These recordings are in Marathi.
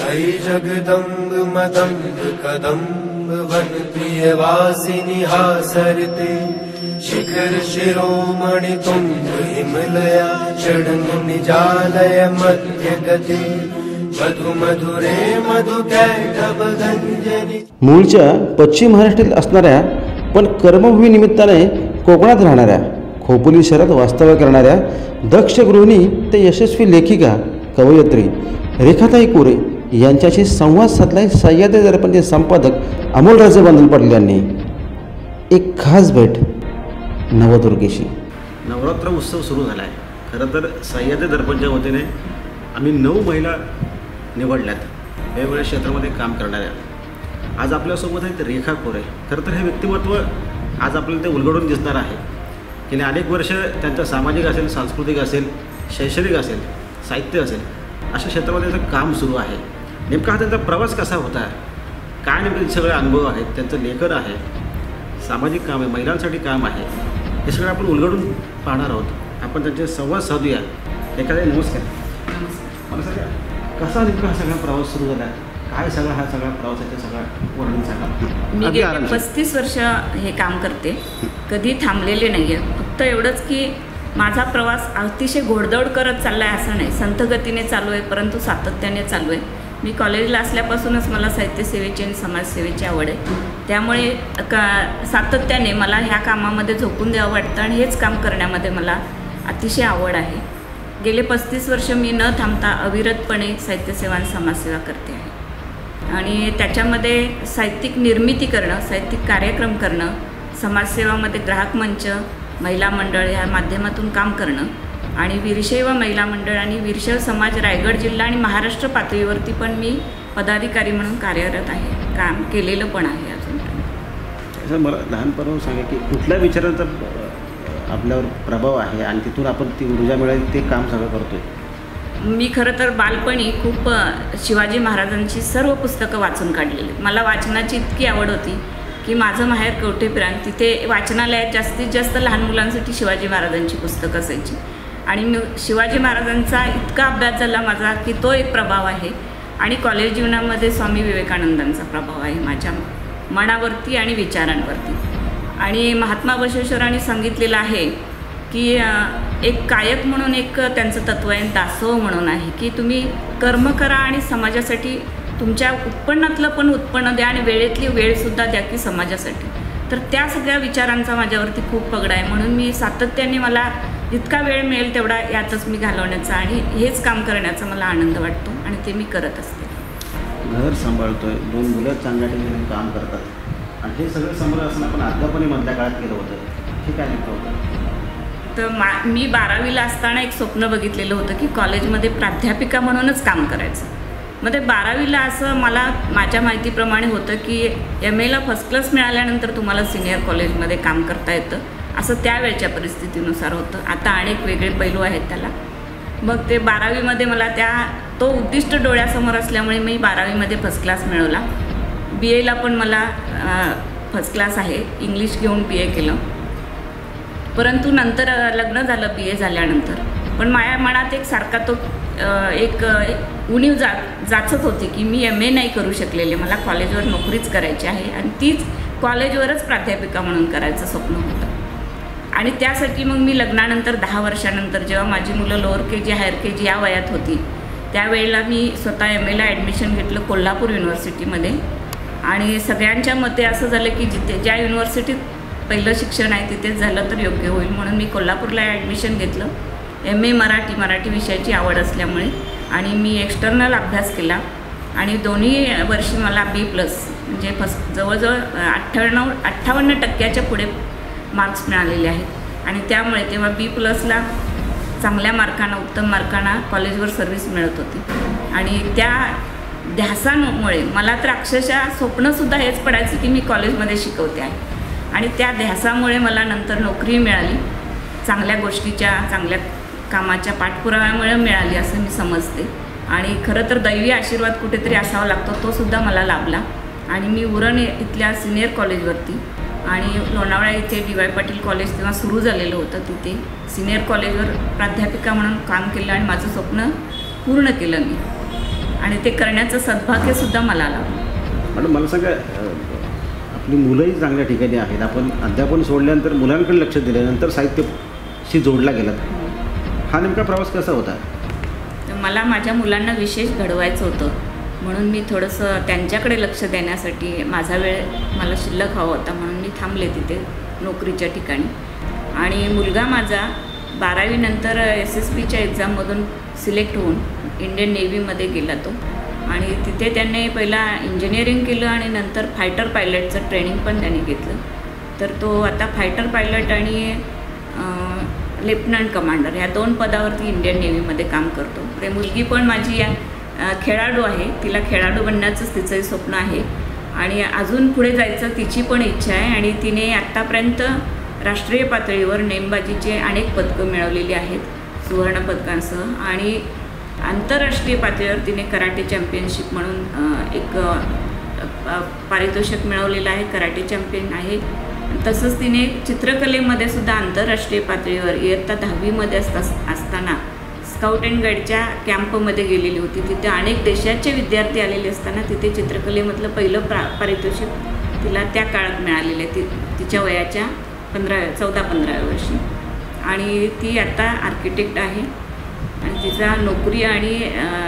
ऐ जगदम्ब मदम्ब कदम्ब वन प्रिय वासिनि हासरते शिखर शिरोमणि तुंग हिमलया षडङ्ग निजालय मध्य मधु मधुरे मधु मूळच्या पश्चिम महाराष्ट्रातील असणाऱ्या पण कर्मभूमी निमित्ताने कोकणात राहणाऱ्या खोपोली शहरात वास्तव्य करणाऱ्या दक्ष गृहिणी ते यशस्वी लेखिका कवयित्री रेखाताई कोरे यांच्याशी संवाद साधलाय. सह्याद्री दर्पणचे संपादक अमोलराजे बांधून पाटील यांनी. एक खास भेट नवदुर्गेशी. नवरात्र उत्सव सुरू झाला आहे खरं तर सह्याद्री दर्पणच्या वतीने आम्ही नऊ महिला निवडल्यात. वेगवेगळ्या क्षेत्रामध्ये काम करणाऱ्या. आज आपल्यासोबत आहेत रेखा कोरे. खरं तर हे व्यक्तिमत्व आज आपल्याला ते उलगडून दिसणार आहे. गेले अनेक वर्ष त्यांचं सामाजिक असेल सांस्कृतिक असेल शैक्षणिक असेल साहित्य असेल अशा क्षेत्रामध्ये त्यांचं काम सुरू आहे. नेमका हा त्यांचा प्रवास कसा होता? काय नेमके त्यांचे सगळे अनुभव आहेत? त्यांचं लेखन आहे. सामाजिक काम आहे. महिलांसाठी काम आहे. हे सगळं आपण उलगडून पाहणार आहोत. आपण त्यांचे संवाद साधूया. एखाद्या नमस्कार. मला कसा नेमका हा सगळा प्रवास सुरू झाला? काय सगळा हा सगळा प्रवासाचा सगळा वर्णन सांगा. मी गेले. पस्तीस वर्ष हे काम करते. कधी थांबलेले नाही आहे फक्त एवढंच की माझा प्रवास अतिशय घोडदौड करत चालला आहे असं नाही. संथ गतीने चालू आहे परंतु सातत्याने चालू आहे. मी कॉलेजला असल्यापासूनच मला साहित्यसेवेची आणि समाजसेवेची आवड आहे. त्यामुळे का सातत्याने मला ह्या कामामध्ये झोकून द्यावं वाटतं आणि हेच काम करण्यामध्ये मला अतिशय आवड आहे. गेले पस्तीस वर्ष मी न थांबता अविरतपणे साहित्यसेवा आणि समाजसेवा करते आहे. आणि त्याच्यामध्ये साहित्यिक निर्मिती करणं साहित्यिक कार्यक्रम करणं समाजसेवामध्ये ग्राहक मंच महिला मंडळ ह्या माध्यमातून काम करणं आणि वीरशैव महिला मंडळ आणि वीरशैव समाज रायगड जिल्हा आणि महाराष्ट्र पातळीवरती पण मी पदाधिकारी म्हणून कार्यरत आहे. काम केलेलं पण आहे अजून मला लहानपणापासून सांगा की कुठल्या विचारांचा आपल्यावर प्रभाव आहे आणि तिथून आपण ती ऊर्जा मिळाली ते काम सगळं करतोय? मी खरं तर बालपणी खूप शिवाजी महाराजांची सर्व पुस्तकं वाचून काढलेली. मला वाचनाची इतकी आवड होती की माझं माहेर कवठेपिरान तिथे वाचनालयात जास्तीत जास्त लहान मुलांसाठी शिवाजी महाराजांची पुस्तकं असायची. आणि मी शिवाजी महाराजांचा इतका अभ्यास झाला माझा की तो एक प्रभाव आहे. आणि कॉलेज जीवनामध्ये स्वामी विवेकानंदांचा प्रभाव आहे माझ्या मनावरती आणि विचारांवरती. आणि महात्मा बसवेश्वरांनी सांगितलेलं आहे की एक कायक म्हणून एक त्यांचं तत्व आहे दासव म्हणून आहे की तुम्ही कर्म करा आणि समाजासाठी तुमच्या उत्पन्नातलं पण उत्पन्न द्या आणि वेळेतली वेळसुद्धा द्या की समाजासाठी. तर त्या सगळ्या विचारांचा माझ्यावरती खूप पगडा आहे. म्हणून मी सातत्याने मला जितका वेळ मिळेल तेवढा यातच मी घालवण्याचा आणि हेच काम करण्याचा मला आनंद वाटतो आणि ते मी करत असते. घर सांभाळतोय दोन मुलं चांगल्या ठिकाणी काम करतात. आणि हे सगळं सांभाळत असताना आपण अध्यापनी मधल्या काळात केलं होतं. हे काय होतं? तर मा मी बारावीला असताना एक स्वप्न बघितलेलं होतं की कॉलेजमध्ये प्राध्यापिका म्हणूनच काम करायचं. मग ते बारावीला असं मला माझ्या माहितीप्रमाणे होतं की एम एला फर्स्ट क्लास मिळाल्यानंतर तुम्हाला सिनियर कॉलेजमध्ये काम करता येतं. असं त्यावेळच्या परिस्थितीनुसार होतं. आता अनेक वेगळे पैलू आहेत त्याला. मग ते बारावीमध्ये मला त्या तो उद्दिष्ट डोळ्यासमोर असल्यामुळे मी बारावीमध्ये फर्स्ट क्लास मिळवला. बी एला पण मला फर्स्ट क्लास आहे. इंग्लिश घेऊन बी ए केलं. परंतु नंतर लग्न झालं बी ए झाल्यानंतर. पण माझ्या मनात एक सारखा तो एक एक उणीव जा जाचत होती की मी एम ए नाही करू शकलेले. मला कॉलेजवर नोकरीच करायची आहे. आणि तीच कॉलेजवरच प्राध्यापिका म्हणून करायचं स्वप्न होतं. आणि त्यासाठी मग मी लग्नानंतर दहा वर्षानंतर जेव्हा माझी मुलं लोअर के जी हायर के जी या वयात होती त्यावेळेला मी स्वतः एम एला ॲडमिशन घेतलं कोल्हापूर युनिव्हर्सिटीमध्ये आणि सगळ्यांच्या मते असं झालं की जिथे ज्या युनिव्हर्सिटीत पहिलं शिक्षण आहे तिथेच झालं तर योग्य होईल म्हणून मी कोल्हापूरला ॲडमिशन घेतलं. एम ए मराठी मराठी विषयाची आवड असल्यामुळे आणि मी एक्सटर्नल अभ्यास केला. आणि दोन्ही वर्षी मला बी प्लस म्हणजे फस जवळजवळ अठ्ठ्याण्णव अठ्ठावन्न टक्क्याच्या पुढे मार्क्स मिळालेले आहेत. आणि त्यामुळे तेव्हा बी प्लसला चांगल्या मार्कांना उत्तम मार्कांना कॉलेजवर सर्व्हिस मिळत होती. आणि त्या ध्यासामुळे मला तर अक्षरशः स्वप्नसुद्धा हेच पडायचं की मी कॉलेजमध्ये शिकवते आहे. आणि त्या ध्यासामुळे मला नंतर नोकरी मिळाली. चांगल्या गोष्टीच्या चांगल्या कामाच्या पाठपुराव्यामुळे मिळाली असं मी समजते. आणि खरं तर दैवी आशीर्वाद कुठेतरी असावा लागतो तोसुद्धा मला लाभला. आणि मी उरण इथल्या सिनियर कॉलेजवरती आणि लोणावळा इथे डी वाय पाटील कॉलेज तेव्हा सुरू झालेलं होतं तिथे. सिनियर कॉलेजवर प्राध्यापिका म्हणून काम केलं आणि माझं स्वप्न पूर्ण केलं मी. आणि ते करण्याचं सद्भाग्यसुद्धा मला लाभलं मॅडम मला सांगा आपली मुलंही चांगल्या ठिकाणी आहेत. आपण अध्यापन सोडल्यानंतर मुलांकडे लक्ष दिल्यानंतर साहित्यशी जोडला गेला हा नेमका प्रवास कसा होता? तर मला माझ्या मुलांना विशेष घडवायचं होतं. म्हणून मी थोडंसं त्यांच्याकडे लक्ष देण्यासाठी माझा वेळ मला शिल्लक हवा होता म्हणून मी थांबले तिथे नोकरीच्या ठिकाणी. आणि मुलगा माझा बारावीनंतर एस एस बीच्या एक्झाममधून सिलेक्ट होऊन इंडियन नेव्हीमध्ये गेला तो. आणि तिथे त्यांनी पहिला इंजिनिअरिंग केलं आणि नंतर फायटर पायलटचं ट्रेनिंग पण त्यांनी घेतलं. तर तो आता फायटर पायलट आणि लेफ्टनंट कमांडर ह्या दोन पदावरती इंडियन नेव्हीमध्ये काम करतो. ते मुलगी पण माझी या खेळाडू आहे. तिला खेळाडू बनण्याचंच तिचंही स्वप्न आहे. आणि अजून पुढे जायचं तिची पण इच्छा आहे. आणि तिने आत्तापर्यंत राष्ट्रीय पातळीवर नेमबाजीचे अनेक पदकं मिळवलेली आहेत सुवर्णपदकांसह आणि आंतरराष्ट्रीय पातळीवर तिने कराटे चॅम्पियनशिप म्हणून एक पारितोषिक मिळवलेलं आहे. कराटे चॅम्पियन आहे. तसंच तिने चित्रकलेमध्ये सुद्धा आंतरराष्ट्रीय पातळीवर इयत्ता दहावीमध्ये असता असताना स्काउट अँड गाईडच्या कॅम्पमध्ये गेलेली होती. तिथे अनेक देशाचे विद्यार्थी आलेले असताना तिथे चित्रकलेमधलं पहिलं प्रा पारितोषिक तिला त्या काळात मिळालेलं आहे. ती तिच्या वयाच्या पंधरा चौदा पंधराव्या वर्षी. आणि ती आता आर्किटेक्ट आहे. आणि तिचा नोकरी आणि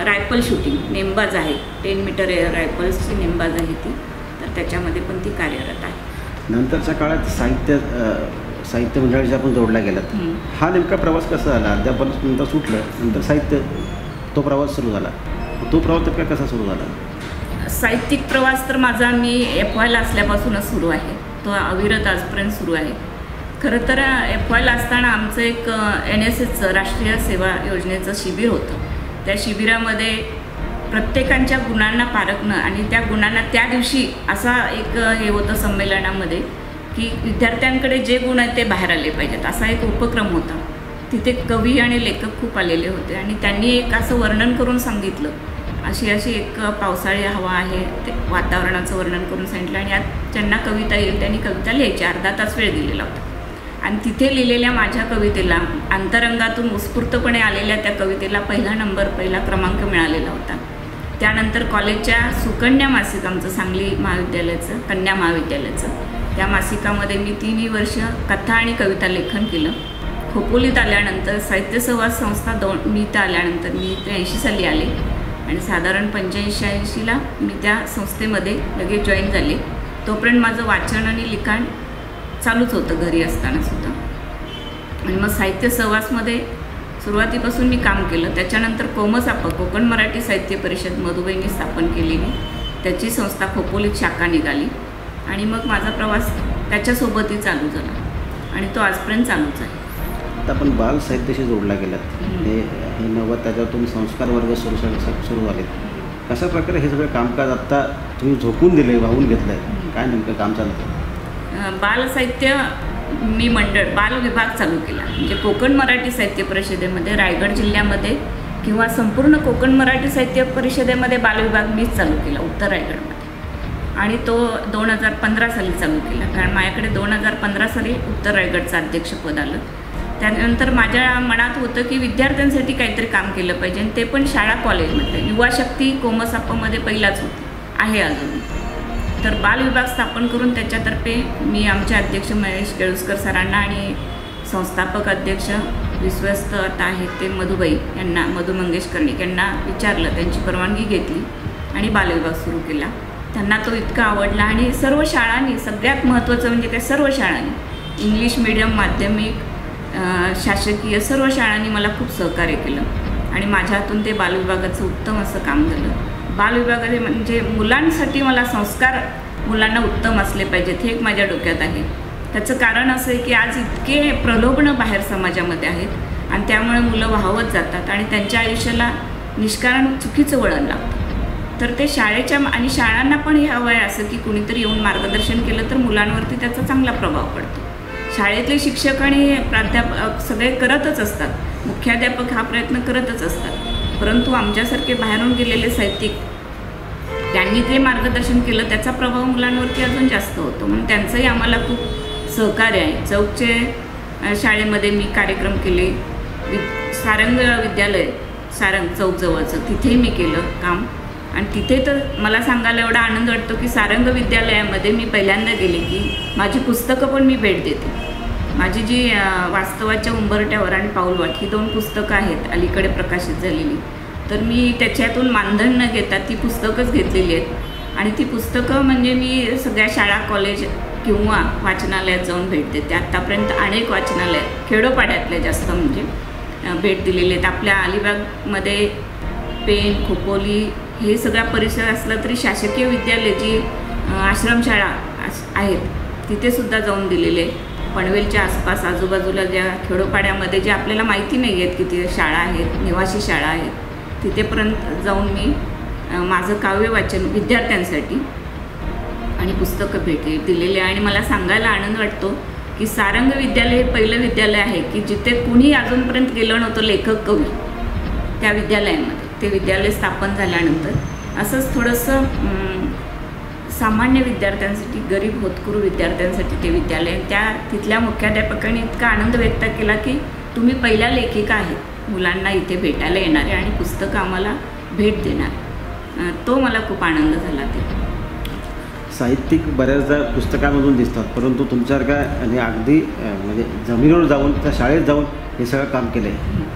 रायफल शूटिंग नेमबाज आहे. टेन मीटर एअर रायफल्सची नेमबाज आहे ती. तर त्याच्यामध्ये पण ती कार्यरत आहे. नंतरच्या काळात साहित्य साहित्य मंडळाशी आपण जोडला गेलात. हं. नेमका प्रवास कसा झाला? अध्यापन नंतर सुटलं नंतर साहित्य तो प्रवास सुरू झाला. तो प्रवास नेमका कसा सुरू झाला? साहित्यिक प्रवास तर माझा मी एफ वायला असल्यापासूनच सुरू आहे. तो अविरत आजपर्यंत सुरू आहे. खरं तर एफ वायला असताना आमचं एक एन एस एसचं राष्ट्रीय सेवा योजनेचं शिबिर होतं. त्या शिबिरामध्ये प्रत्येकांच्या गुणांना पारखणं आणि त्या गुणांना त्या दिवशी असा एक हे होतं संमेलनामध्ये की विद्यार्थ्यांकडे जे गुण आहेत ते बाहेर आले पाहिजेत. असा एक उपक्रम होता. तिथे कवी आणि लेखक खूप आलेले होते आणि त्यांनी एक असं वर्णन करून सांगितलं. अशी अशी एक पावसाळी हवा आहे. ते वातावरणाचं वर्णन करून सांगितलं आणि यात ज्यांना कविता येईल त्यांनी कविता लिहायची. अर्धा तास वेळ दिलेला होता. आणि तिथे लिहिलेल्या माझ्या कवितेला अंतरंगातून उत्स्फूर्तपणे आलेल्या त्या कवितेला पहिला नंबर पहिला क्रमांक मिळालेला होता. त्यानंतर कॉलेजच्या सुकन्या मासिक आमचं सांगली महाविद्यालयाचं कन्या महाविद्यालयाचं. त्या मासिकामध्ये मी तिन्ही वर्ष कथा आणि कविता लेखन केलं. खोपोलीत आल्यानंतर साहित्य संवाद संस्था दोन मी इथं आल्यानंतर मी त्र्याऐंशी साली आले. आणि साधारण पंच्याऐंशी ऐंशीला मी त्या संस्थेमध्ये लगेच जॉईन झाले. तोपर्यंत माझं वाचन आणि लिखाण चालूच होतं घरी असतानासुद्धा आणि मग साहित्य सहवासमध्ये सुरुवातीपासून मी काम केलं. त्याच्यानंतर कोमसाप कोकण मराठी साहित्य परिषद मधुबईंनी स्थापन केलेली. त्याची संस्था खोपोलीत शाखा निघाली. आणि मग माझा प्रवास त्याच्यासोबतही चालू झाला. आणि तो आजपर्यंत चालूच आहे. आता आपण बाल साहित्याशी जोडला गेलात. हं. हे नव्वद त्याच्यातून संस्कार वर्ग सुरू सुरू झाले कशा प्रकारे हे सगळं कामकाज आत्ता तुम्ही झोकून दिले वाहून घेतलंय? काय नेमकं काम चालतं अ, बाल साहित्य मी मंडळ बाल विभाग चालू केला. म्हणजे कोकण मराठी साहित्य परिषदेमध्ये रायगड जिल्ह्यामध्ये किंवा संपूर्ण कोकण मराठी साहित्य परिषदेमध्ये बालविभाग मीच चालू केला उत्तर रायगडमध्ये. आणि तो दोन हजार पंधरा साली चालू केला. कारण माझ्याकडे दोन हजार पंधरा साली उत्तर रायगडचं अध्यक्षपद आलं. त्यानंतर माझ्या मनात होतं की विद्यार्थ्यांसाठी काहीतरी काम केलं पाहिजे आणि ते पण शाळा कॉलेजमध्ये युवा शक्ती कोमसाप्पामध्ये पहिलाच होती. आहे अजून. तर बाल विभाग स्थापन करून त्याच्यातर्फे मी आमचे अध्यक्ष महेश केळुसकर सरांना आणि संस्थापक अध्यक्ष विश्वस्त आता आहेत ते मधुबाई यांना मधु मंगेश कर्णिक यांना विचारलं. त्यांची परवानगी घेतली आणि बालविभाग सुरू केला. त्यांना तो इतका आवडला आणि सर्व शाळांनी सगळ्यात महत्त्वाचं म्हणजे त्या सर्व शाळांनी इंग्लिश मिडियम माध्यमिक शासकीय सर्व शाळांनी मला खूप सहकार्य केलं. आणि माझ्या हातून ते बालविभागाचं उत्तम असं काम झालं. बालविभागाचे म्हणजे मुलांसाठी मला संस्कार मुलांना उत्तम असले पाहिजेत हे एक माझ्या डोक्यात आहे. त्याचं कारण असं आहे की आज इतके प्रलोभनं बाहेर समाजामध्ये आहेत आणि त्यामुळे मुलं वाहवत जातात आणि त्यांच्या आयुष्याला निष्कारण चुकीचं वळण लागतं. तर ते शाळेच्या आणि शाळांना पण हे हवं आहे असं की कुणीतरी येऊन मार्गदर्शन केलं तर मुलांवरती त्याचा चांगला प्रभाव पडतो. शाळेतले शिक्षक आणि प्राध्यापक सगळे करतच असतात. मुख्याध्यापक हा प्रयत्न करतच असतात. परंतु आमच्यासारखे बाहेरून गेलेले साहित्यिक त्यांनी जे मार्गदर्शन केलं त्याचा प्रभाव मुलांवरती अजून जास्त होतो. म्हणून त्यांचंही आम्हाला खूप सहकार्य आहे. चौकचे शाळेमध्ये मी कार्यक्रम केले. वि सारंग विद्यालय सारंग चौकजवळचं तिथेही मी केलं काम. आणि तिथे तर मला सांगायला एवढा आनंद वाटतो की सारंग विद्यालयामध्ये मी पहिल्यांदा गेले की माझी पुस्तकं पण मी भेट देते. माझी जी वास्तवाच्या उंबरट्यावर आणि पाऊलवाट ही दोन पुस्तकं आहेत अलीकडे प्रकाशित झालेली. तर मी त्याच्यातून मानधन न घेता ती पुस्तकंच घेतलेली आहेत. आणि ती पुस्तकं म्हणजे मी सगळ्या शाळा कॉलेज किंवा वाचनालयात जाऊन भेट देते. आत्तापर्यंत अनेक वाचनालय खेडोपाड्यातले जास्त म्हणजे भेट दिलेले आहेत. आपल्या अलिबागमध्ये पेन खोपोली हे सगळा परिसर असला तरी शासकीय विद्यालय जी आश्रमशाळा आहेत तिथेसुद्धा जाऊन दिलेले. पनवेलच्या आसपास आजूबाजूला ज्या खेडोपाड्यामध्ये जे आपल्याला माहिती नाही आहेत की तिथे शाळा आहेत निवासी शाळा आहेत तिथेपर्यंत जाऊन मी माझं काव्य वाचन विद्यार्थ्यांसाठी आणि पुस्तकं भेटी दिलेली आहे आणि मला सांगायला आनंद वाटतो की सारंग विद्यालय हे पहिलं विद्यालय आहे की जिथे कुणी अजूनपर्यंत गेलं नव्हतं लेखक कवी त्या विद्यालयामध्ये. ते विद्यालय स्थापन झाल्यानंतर असंच थोडंसं सामान्य विद्यार्थ्यांसाठी गरीब होतकरू विद्यार्थ्यांसाठी ते विद्यालय आहे. त्या तिथल्या मुख्याध्यापकांनी इतका आनंद व्यक्त केला की तुम्ही पहिल्या लेखिका आहेत. मुलांना इथे भेटायला येणारे आणि पुस्तकं आम्हाला भेट देणार तो मला खूप आनंद झाला ते. साहित्यिक बऱ्याचदा पुस्तकामधून दिसतात परंतु तुमच्यासारख्या आणि अगदी म्हणजे जमिनीवर जाऊन त्या शाळेत जाऊन हे सगळं काम केलं आहे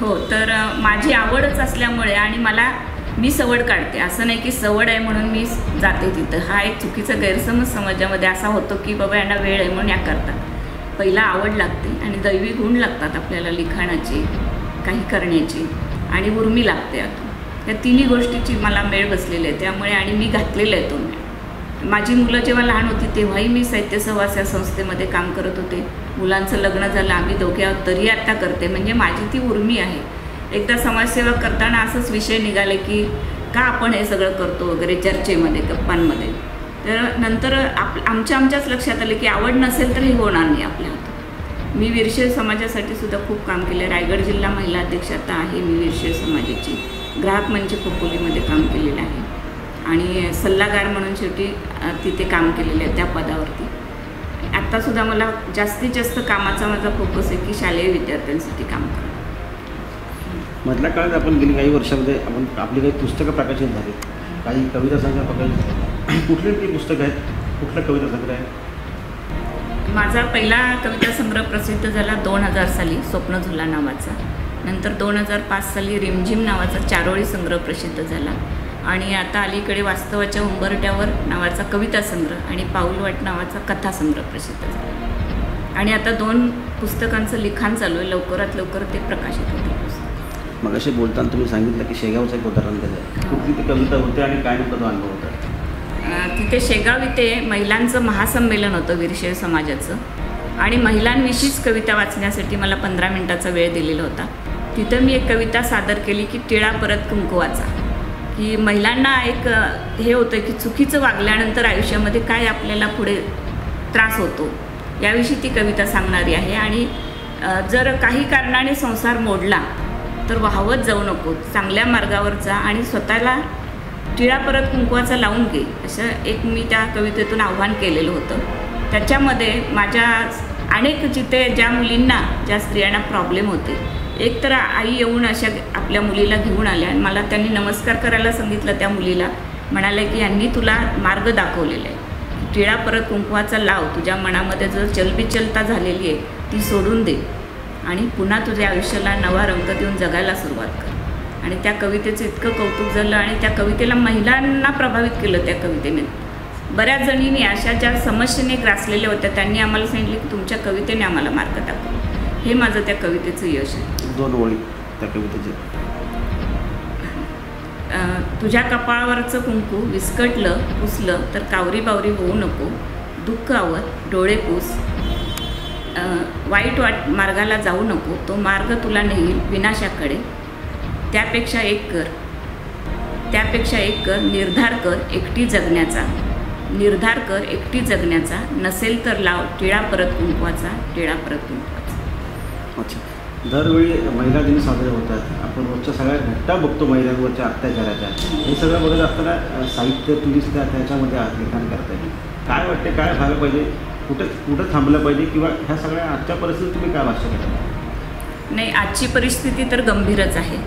हो तर माझी आवडच असल्यामुळे आणि मला मी सवड काढते. असं नाही की सवड आहे म्हणून मी जाते तिथं. हा एक चुकीचा गैरसमज समाजामध्ये असा होतो की बाबा यांना वेळ आहे म्हणून या करतात. पहिला आवड लागते आणि दैवी गुण लागतात आपल्याला लिखाणाची काही करण्याची आणि उर्मी लागते आतून या तिन्ही गोष्टीची मला मेळ बसलेली आहे. त्यामुळे आणि मी घातलेलं आहे तो माझी मुलं जेव्हा लहान होती तेव्हाही मी साहित्य सहवास या संस्थेमध्ये काम करत होते. मुलांचं लग्न झालं आम्ही दोघे तरी आत्ता करते. म्हणजे माझी ती उर्मी आहे. एकदा समाजसेवा करताना असंच विषय निघाले की का आपण हे सगळं करतो वगैरे चर्चेमध्ये गप्पांमध्ये. तर नंतर आप आमच्या आमच्याच लक्षात आलं की आवड नसेल तर हे होणार नाही आपल्या हातात. मी विरशेर समाजासाठी सुद्धा खूप काम केलं. रायगड जिल्हा महिला अध्यक्ष आता आहे मी विरशेर समाजाची. ग्राहक मंच खोपोलीमध्ये काम केलेलं आहे. आणि सल्लागार म्हणून शेवटी तिथे काम केलेलं आहे त्या पदावरती. आत्तासुद्धा मला जास्तीत जास्त कामाचा माझा फोकस आहे की शालेय विद्यार्थ्यांसाठी काम करणं. मधल्या काळात आपण गेली काही वर्षामध्ये आपण आपली काही पुस्तकं प्रकाशित झाली. काही कविता संग्रह प्रकाशित झाले. कुठले ते पुस्तक आहेत? कुठला कविता संग्रह आहे माझा पहिला कविता संग्रह प्रसिद्ध झाला दोन हजार साली स्वप्न झुला नावाचा. नंतर दोन हजार पाच साली रिमझिम नावाचा चारोळी संग्रह प्रसिद्ध झाला. आणि आता अलीकडे वास्तवाच्या उंबरट्यावर नावाचा कविता संग्रह आणि पाऊलवाट नावाचा कथा संग्रह प्रसिद्ध झाला. आणि आता दोन पुस्तकांचं लिखाण चालू आहे. लवकरात लवकर ते प्रकाशित पुस्तक मग असे बोलताना तुम्ही सांगितलं की शेगावचं एक उदाहरण दिलं कुठली ती कविता होते आणि काय नेमका तो अनुभव होता. तिथे शेगाव इथे महिलांचं महासंमेलन होतं वीरशैव समाजाचं. आणि महिलांविषयीच कविता वाचण्यासाठी मला पंधरा मिनिटाचा वेळ दिलेला होता. तिथं मी एक कविता सादर केली की टिळा परत कुंकुवाचा. की महिलांना एक हे होतं की चुकीचं वागल्यानंतर आयुष्यामध्ये काय आपल्याला पुढे त्रास होतो याविषयी ती कविता सांगणारी आहे. आणि जर काही कारणाने संसार मोडला तर वाहवत जाऊ नको चांगल्या मार्गावर जा आणि स्वतःला टिळा परत कुंकवाचा लावून घे असं एक मी त्या कवितेतून आव्हान केलेलं होतं. त्याच्यामध्ये माझ्या अनेक जिथे ज्या मुलींना ज्या स्त्रियांना प्रॉब्लेम होते. एक तर आई येऊन अशा आपल्या मुलीला घेऊन आल्या आणि मला त्यांनी नमस्कार करायला सांगितलं त्या मुलीला. म्हणाले की यांनी तुला मार्ग दाखवलेला आहे. टिळा परत कुंकवाचा लाव. तुझ्या मनामध्ये जर चलबिचलता झालेली आहे ती सोडून दे आणि पुन्हा तुझ्या आयुष्याला नवा रंग देऊन जगायला सुरुवात कर. आणि त्या कवितेचं इतकं कौतुक झालं आणि त्या कवितेला महिलांना प्रभावित केलं त्या कवितेने. बऱ्याच जणींनी अशा ज्या समस्येने ग्रासलेल्या होत्या त्यांनी आम्हाला सांगितले की तुमच्या कवितेने आम्हाला मार्ग दाखवला हे माझं त्या कवितेचं यश आहे. दोन ओळी त्या कवितेचे. तुझ्या कपाळावरचं कुंकू विस्कटलं पुसलं तर कावरी बावरी होऊ नको. दुःख आवत डोळे पुस. वाईट वाट मार्गाला जाऊ नको. तो मार्ग तुला नेईल विनाशाकडे. त्यापेक्षा एक कर. त्यापेक्षा एक कर निर्धार कर एकटी जगण्याचा. निर्धार कर एकटी जगण्याचा. नसेल तर लाव टिळा परत कुंकवाचा टिळा परत कुंकवाचा अच्छा दरवेळी महिला दिन साजरे होतात. आपण रोजच्या सगळ्या घटना बघतो महिलांवरच्या अत्याचाराच्या. हे सगळं बघत असताना साहित्य तुम्ही त्या त्याच्यामध्ये लिखाण करता येईल काय वाटते काय व्हायला पाहिजे? कुठं कुठं थांबलं पाहिजे किंवा ह्या सगळ्या आजच्या परिस्थितीत तुम्ही काय भाष्य करता? नाही आजची परिस्थिती तर गंभीरच आहे.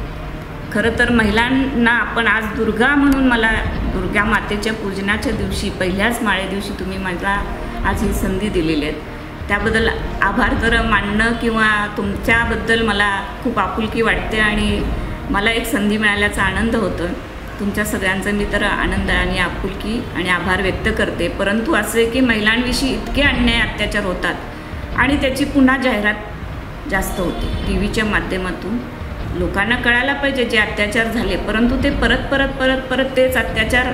खरं तर महिलांना आपण आज दुर्गा म्हणून मला दुर्गा मातेच्या पूजनाच्या दिवशी पहिल्याच माळे दिवशी तुम्ही मला आज ही संधी दिलेली आहे त्याबद्दल आभार. तर मानणं किंवा तुमच्याबद्दल मला खूप आपुलकी वाटते आणि मला एक संधी मिळाल्याचा आनंद होतो. तुमच्या सगळ्यांचा मी तर आनंद आणि आपुलकी आणि आभार व्यक्त करते. परंतु असे की महिलांविषयी इतके अन्याय अत्याचार होतात आणि त्याची पुन्हा जाहिरात जास्त होते. टी व्हीच्या माध्यमातून लोकांना कळायला पाहिजे जे अत्याचार झाले. परंतु ते परत परत परत परत तेच अत्याचार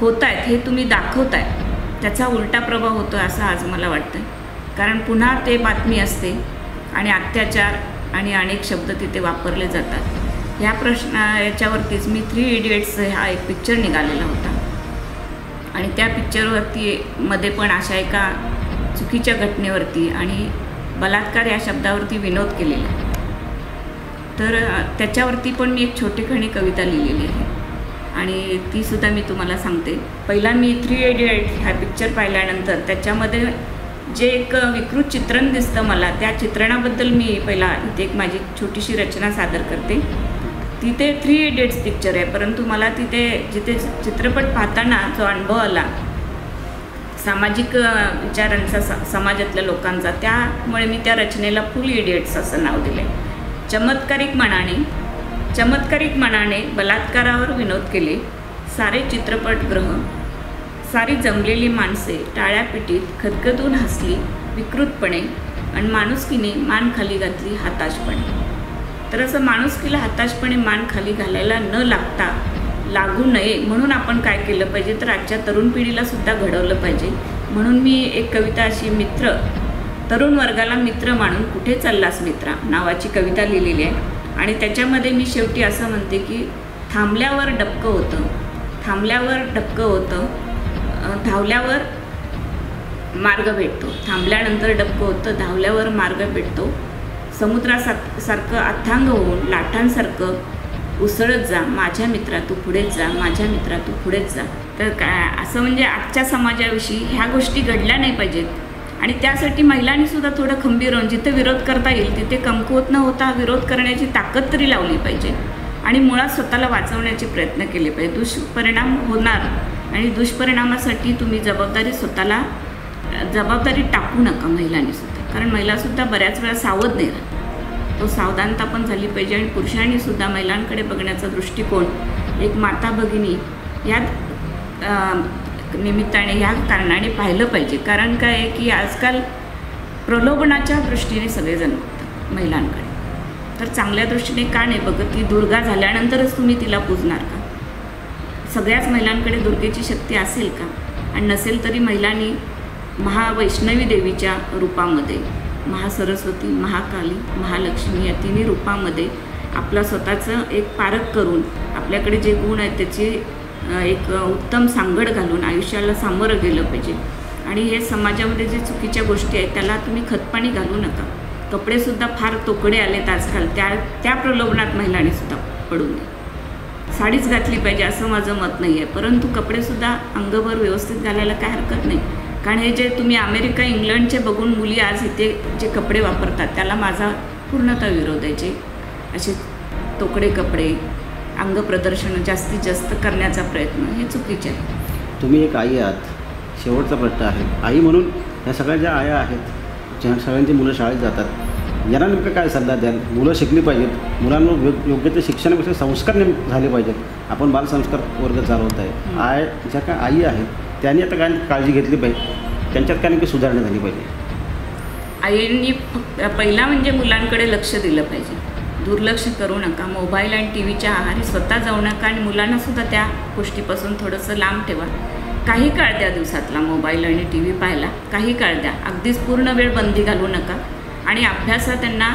होत आहेत हे तुम्ही दाखवताय. त्याचा उलटा प्रभाव होतो असं आज मला वाटतं कारण पुन्हा ते बातमी असते आणि अत्याचार आणि अनेक शब्द तिथे वापरले जातात. ह्या प्रश्न याच्यावरतीच मी थ्री इडियट्स हा एक पिक्चर निघालेला होता. आणि त्या पिक्चरवरती मध्ये पण अशा एका चुकीच्या घटनेवरती आणि बलात्कार या शब्दावरती विनोद केलेला तर त्याच्यावरती पण मी एक छोटीखानी कविता लिहिलेली आहे. आणि तीसुद्धा मी तुम्हाला सांगते. पहिला मी थ्री इडियट हा पिक्चर पाहिल्यानंतर त्याच्यामध्ये जे एक विकृत चित्रण दिसतं मला त्या चित्रणाबद्दल मी पहिला इथे एक माझी छोटीशी रचना सादर करते. तिथे थ्री इडियट्स पिक्चर आहे परंतु मला तिथे जिथे चित्रपट पाहताना जो अनुभव आला सामाजिक विचारांचा स समाजातल्या लोकांचा त्यामुळे मी त्या रचनेला फुल इडियट्स असं नाव दिलं आहे चमत्कारिक मनाने चमत्कारिक मनाने बलात्कारावर विनोद केले सारे चित्रपटगृह सारी जमलेली माणसे टाळ्या पिटीत खदखदून हसली विकृतपणे आणि माणुसकीने मान खाली घातली हाताशपणे. तर असं माणुसकीला हाताशपणे मान खाली घालायला न लागता लागू नये म्हणून आपण काय केलं पाहिजे? तर आजच्या तरुण पिढीला सुद्धा घडवलं पाहिजे. म्हणून मी एक कविता अशी मित्र तरुण वर्गाला मित्र मानून कुठे चाललास मित्रा? नावाची कविता लिहिलेली आहे. आणि त्याच्यामध्ये मी शेवटी असं म्हणते की थांबल्यावर डबकं होतं. थांबल्यावर डबकं होतं. धावल्यावर मार्ग भेटतो. थांबल्यानंतर डबकं होतं धावल्यावर मार्ग भेटतो. समुद्रासा सारखं अथांग होऊन लाटांसारखं उसळत जा. माझ्या मित्रा तू पुढेच जा. माझ्या मित्रा तू पुढेच जा. तर काय असं म्हणजे आजच्या समाजाविषयी ह्या गोष्टी घडल्या नाही पाहिजेत. आणि त्यासाठी महिलांनीसुद्धा थोडं खंबीर राहून जिथे विरोध करता येईल तिथे कमकुवत न होता विरोध करण्याची ताकद तरी लावली पाहिजे. आणि मुळात स्वतःला वाचवण्याचे प्रयत्न केले पाहिजे. दुष्परिणाम होणार आणि दुष्परिणामासाठी तुम्ही जबाबदारी स्वतःला जबाबदारी टाकू नका महिलांनी सुद्धा. कारण महिलासुद्धा बऱ्याच वेळा सावध नाही राहत. तो सावधानता पण झाली पाहिजे आणि पुरुषांनी सुद्धा महिलांकडे बघण्याचा दृष्टिकोन एक माता भगिनी या निमित्ताने ह्या कारणाने पाहिलं पाहिजे. कारण काय आहे की आजकाल प्रलोभनाच्या दृष्टीने सगळेजण बघतात महिलांकडे. तर चांगल्या दृष्टीने का नाही बघत? ती दुर्गा झाल्यानंतरच तुम्ही तिला पूजणार का? सगळ्याच महिलांकडे दुर्गेची शक्ती असेल का? आणि नसेल तरी महिलांनी महावैष्णवी देवीच्या रूपामध्ये महासरस्वती महाकाली महालक्ष्मी या तिन्ही रूपामध्ये आपलं स्वतःचं एक पारख करून आपल्याकडे जे गुण आहेत त्याची एक उत्तम सांगड घालून आयुष्याला सामोरं गेलं पाहिजे. आणि हे समाजामध्ये जे चुकीच्या गोष्टी आहेत त्याला तुम्ही खतपाणी घालू नका. कपडेसुद्धा फार तोकडे आलेत आजकाल. त्या त्या प्रलोभनात महिलांनीसुद्धा पडू नये साडीच घातली पाहिजे असं माझं मत नाही आहे परंतु कपडेसुद्धा अंगभर व्यवस्थित घालायला काय हरकत नाही. कारण हे जे तुम्ही अमेरिका इंग्लंडचे बघून मुली आज इथे जे कपडे वापरतात त्याला माझा पूर्णतः विरोध आहे जे असे तोकडे कपडे अंगप्रदर्शन जास्तीत जास्त करण्याचा प्रयत्न हे चुकीचे आहे. तुम्ही एक आई आहात. शेवटचा प्रश्न आहे. आई म्हणून ह्या सगळ्या ज्या आया आहेत ज्या सगळ्यांची मुलं शाळेत जातात यांना नेमकं काय सल्ला द्याल? मुलं शिकली पाहिजेत. मुलांवर यो- योग्य ते शिक्षणापेक्षा संस्कार नेम झाले पाहिजेत. आपण बालसंस्कार वर्ग चालवत आहे. आय ज्या काय आई आहेत त्यांनी आता काय काळजी घेतली पाहिजे? त्यांच्यात काय नेमकी सुधारणा झाली पाहिजे? आईंनी पहिला म्हणजे मुलांकडे लक्ष दिलं पाहिजे. दुर्लक्ष करू नका. मोबाईल आणि टी व्हीच्या आहारी स्वतः जाऊ नका आणि मुलांना सुद्धा त्या गोष्टीपासून थोडंसं लांब ठेवा. काही काळ द्या दिवसातला मोबाईल आणि टी व्ही पाहायला. काही काळ द्या. अगदीच पूर्ण वेळ बंदी घालू नका. आणि अभ्यास हा त्यांना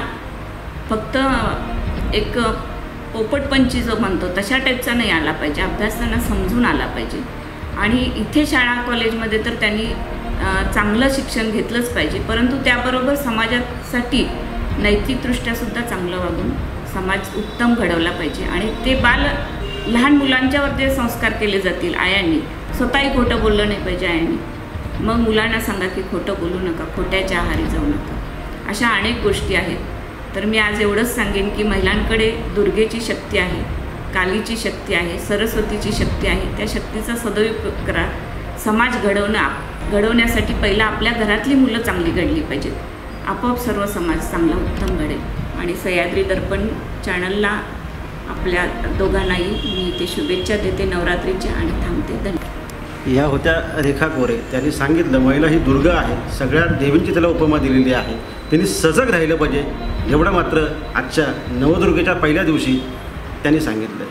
फक्त एक पोपटपंची जो म्हणतो तशा टाईपचा नाही आला पाहिजे. अभ्यास त्यांना समजून आला पाहिजे. आणि इथे शाळा कॉलेजमध्ये तर त्यांनी चांगलं शिक्षण घेतलंच पाहिजे. परंतु त्याबरोबर समाजासाठी नैतिकदृष्ट्यासुद्धा चांगलं वागून समाज उत्तम घडवला पाहिजे. आणि ते बाल लहान मुलांच्यावर संस्कार केले जातील आयांनी. स्वतःही खोटं बोललं नाही पाहिजे आयांनी. मग मुलांना सांगा की खोटं बोलू नका खोट्याच्या आहारी जाऊ नका. अशा अनेक गोष्टी आहेत. तर मी आज एवढंच सांगेन की महिलांकडे दुर्गेची शक्ती आहे कालीची शक्ती आहे सरस्वतीची शक्ती आहे. त्या शक्तीचा सदुपयोग करा. समाज घडवणं घडवण्यासाठी पहिला आपल्या घरातली मुलं चांगली घडली पाहिजेत. आपोआप सर्व समाज चांगला उत्तम घडेल. आणि सह्याद्री दर्पण चॅनलला आपल्या दोघांनाही मी ते शुभेच्छा देते. नवरात्रीची आणि थांबते. धन्यवाद. या होत्या रेखा कोरे. त्यांनी सांगितलं महिला ही दुर्गा आहे. सगळ्या देवींची त्याला उपमा दिलेली आहे. त्यांनी सजग राहिलं पाहिजे. एवढं मात्र आजच्या नवदुर्गेच्या पहिल्या दिवशी त्यांनी सांगितलं.